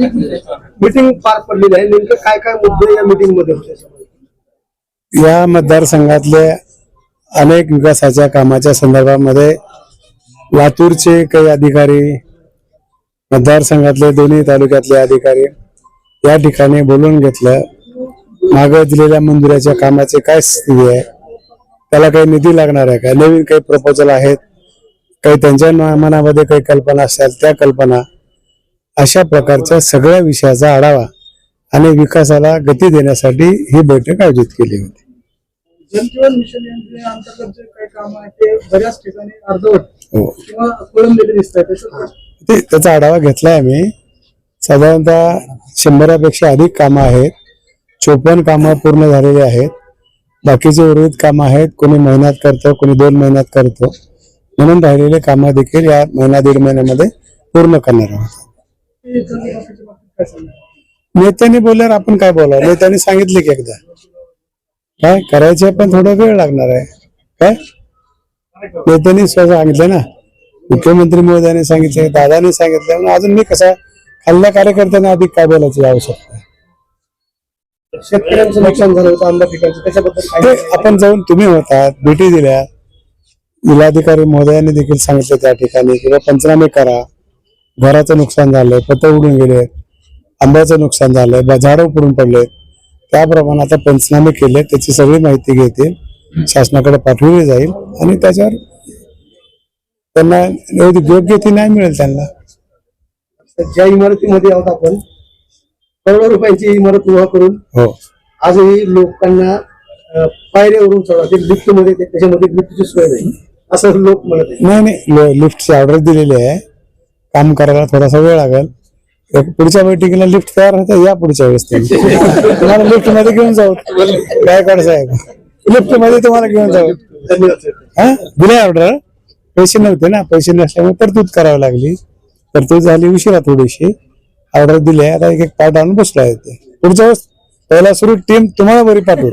Meeting पार पडलेली आहे. नेमकं काय काय मुद्दे या मीटिंगमध्ये होते? या मतदारसंघातले अनेक विकासाच्या कामाच्या संदर्भामध्ये लातूरचे काही अधिकारी मतदारसंघातले दोन्ही तालुक्यातले अधिकारी या ठिकाणी बोलून घेतलं. मागे दिलेल्या मंदिराच्या कामाचे काय स्थिती आहे? त्याला काही निधी लागणार आहे का? नवीन काही प्रपोजल आहेत? काही त्यांच्या मनामध्ये काही कल्पना असतात त्या कल्पना अशा प्रकारच्या सगळ्या विषयाचा आढावा आणि विकासाला गती देण्यासाठी ही बैठक आयोजित केली होती. जलजीवन मिशन यांच्या अंतर्गत जे काही काम आहे ते बऱ्याच ठिकाणी अर्धवट हो. किंवा खोळंबलेले दिसत आहे त्याचा आढावा घेतलाय आम्ही. साधारणतः शंभरापेक्षा अधिक कामं आहेत. चोपन्न कामं पूर्ण झालेली आहेत. बाकीचे उर्वरित कामं आहेत. कोणी महिन्यात करतं कोणी दोन महिन्यात करतो. म्हणून राहिलेले कामं देखील या महिना दीड महिन्यामध्ये पूर्ण करणार आहोत. नेत्यांनी बोलल्यावर आपण काय बोलावं? नेत्यांनी सांगितले की एकदा. काय? करायचे पण थोडा वेळ लागणार आहे. काय? नेत्यांनी स्वतः सांगितलं ना. मुख्यमंत्री महोदयाने सांगितले दादाने सांगितलं. अजून मी कसा खाल्ल्या कार्यकर्त्यांना अधिक काय बोलायची आवश्यकता शेतकऱ्यांचं नुकसान झालं होतं आंबा पिकांचं त्याच्याबद्दल आपण जाऊन तुम्ही होतात भेटी दिल्या. जिल्हाधिकारी महोदयांनी देखील सांगितलं त्या ठिकाणी किंवा पंचनामे करा. घराचं नुकसान झालंय पत उडून गेले आंब्याचं नुकसान झालंय झाडं पडून पडले त्याप्रमाणे आता पंचनामे केले त्याची सगळी माहिती घेतील. शासनाकडे पाठवली जाईल आणि त्याच्यावर त्यांना योग्य ती नाही मिळेल त्यांना. ज्या इमारतीमध्ये आहोत आपण करोडो रुपयांची इमारत उभा करून हो. आजही लोकांना पायऱ्यावरून चढा ते लिफ्टमध्ये ते- त्याच्यामध्ये लिफ्टची सोय नाही. असं लोक म्हणत नाही नाही लिफ्टची ऑर्डर दिलेली आहे. काम करायला थोडासा वेळ लागेल. एक पुढच्या बैठकीला लिफ्ट तयार होते या पुढच्या वेळेस तुम्हाला लिफ्टमध्ये घेऊन जाऊ. काय काढ साहेब लिफ्टमध्ये तुम्हाला घेऊन जाऊ. हा? दिले ऑर्डर पैसे नव्हते ना. पैसे नसल्यामुळे तरतूद करावी लागली. तरतूद झाली उशिरा थोडीशी. ऑर्डर दिली आता एक एक पार्ट आणून बसला आहे ते. पुढच्या वेळेस पहिला सुरू टीम तुम्हाला बरी पाठवू